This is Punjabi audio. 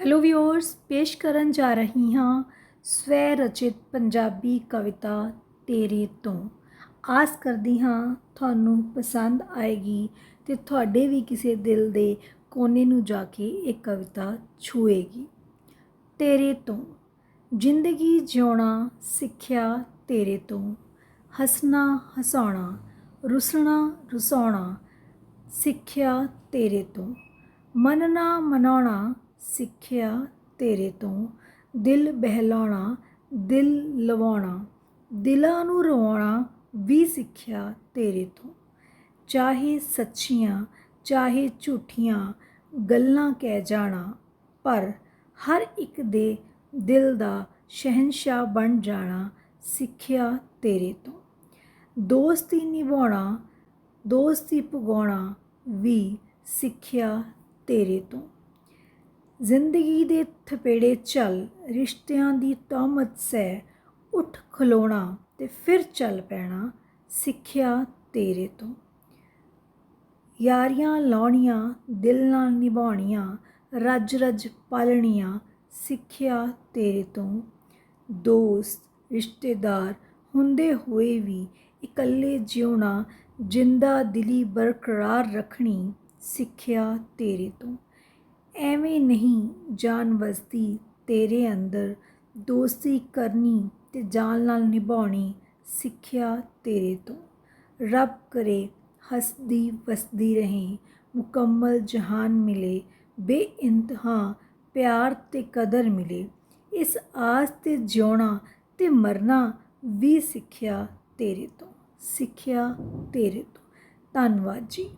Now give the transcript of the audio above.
ਹੈਲੋ ਵੀਅਰਸ ਪੇਸ਼ ਕਰਨ ਜਾ ਰਹੀ ਹਾਂ ਸਵੈ ਰਚਿਤ ਪੰਜਾਬੀ ਕਵਿਤਾ ਤੇਰੇ ਤੋਂ। ਆਸ ਕਰਦੀ ਹਾਂ ਤੁਹਾਨੂੰ ਪਸੰਦ ਆਏਗੀ ਤੇ ਤੁਹਾਡੇ ਵੀ ਕਿਸੇ ਦਿਲ ਦੇ ਕੋਨੇ ਨੂੰ ਜਾ ਕੇ ਇਹ ਕਵਿਤਾ ਛੂਏਗੀ। ਤੇਰੇ ਤੋਂ। ਜ਼ਿੰਦਗੀ ਜਿਉਣਾ, ਸਿੱਖਿਆ ਤੇਰੇ ਤੋਂ। ਹੱਸਣਾ, ਹਸਾਉਣਾ, ਰੁਸਣਾ, ਰੁਸਾਉਣਾ, ਸਿੱਖਿਆ ਤੇਰੇ ਤੋਂ। ਮੰਨਣਾ, ਮਨਾਉਣਾ ਸਿੱਖਿਆ ਤੇਰੇ ਤੋਂ। ਦਿਲ ਬਹਿਲਾਉਣਾ, ਦਿਲ ਲਵਾਉਣਾ। ਦਿਲਾਂ ਨੂੰ ਰਵਾਉਣਾ ਵੀ ਸਿੱਖਿਆ ਤੇਰੇ ਤੋਂ। ਚਾਹੇ ਸੱਚੀਆਂ, ਚਾਹੇ ਝੂਠੀਆਂ, ਗੱਲਾਂ ਕਹਿ ਜਾਣਾ, ਪਰ ਹਰ ਇੱਕ ਦੇ ਦਿਲ ਦਾ ਸ਼ਹਿਨशाह ਬਣ ਜਾਣਾ ਸਿੱਖਿਆ ਤੇਰੇ ਤੋਂ। ਦੋਸਤੀ ਨਿਭਾਉਣਾ, ਦੋਸਤੀ ਪੁਗਾਉਣਾ ਵੀ ਸਿੱਖਿਆ ਤੇਰੇ ਤੋਂ। ਜ਼ਿੰਦਗੀ ਦੇ ਥਪੇੜੇ ਚੱਲ, ਰਿਸ਼ਤਿਆਂ ਦੀ ਤੌਮਤ ਸਹਿ, ਉੱਠ ਖਲੋਣਾ ਤੇ ਫਿਰ ਚੱਲ ਪੈਣਾ ਸਿੱਖਿਆ ਤੇਰੇ ਤੋਂ। ਯਾਰੀਆਂ ਲਾਉਣੀਆਂ, ਦਿਲ ਨਾਲ ਨਿਭਾਉਣੀਆਂ ਰੱਜ ਰੱਜ ਪਾਲਣੀਆਂ ਸਿੱਖਿਆ ਤੇਰੇ ਤੋਂ। ਦੋਸਤ, ਰਿਸ਼ਤੇਦਾਰ ਹੁੰਦੇ ਹੋਏ ਵੀ ਇਕੱਲੇ ਜਿਉਣਾ, ਜਿੰਦਾ ਦਿਲੀ ਬਰਕਰਾਰ ਰੱਖਣੀ ਸਿੱਖਿਆ ਤੇਰੇ ਤੋਂ। ਐਵੇਂ ਨਹੀਂ ਜਾਨ ਵਸਦੀ ਤੇਰੇ ਅੰਦਰ ਦੋਸਤੀ ਕਰਨੀ ਤੇ ਜਾਨ ਨਾਲ ਨਿਭਾਉਣੀ ਸਿੱਖਿਆ ਤੇਰੇ ਤੋਂ। ਰੱਬ ਕਰੇ ਹੱਸਦੀ ਵਸਦੀ ਰਹੇ, ਮੁਕੰਮਲ ਜਹਾਨ ਮਿਲੇ, ਬੇਇੰਤਹਾ ਪਿਆਰ ਤੇ ਕਦਰ ਮਿਲੇ। ਇਸ ਆਸ ਤੇ ਜਿਉਣਾ ਤੇ ਮਰਨਾ ਵੀ ਸਿੱਖਿਆ ਤੇਰੇ ਤੋਂ, ਸਿੱਖਿਆ ਤੇਰੇ ਤੋਂ। ਧੰਨਵਾਦ ਜੀ।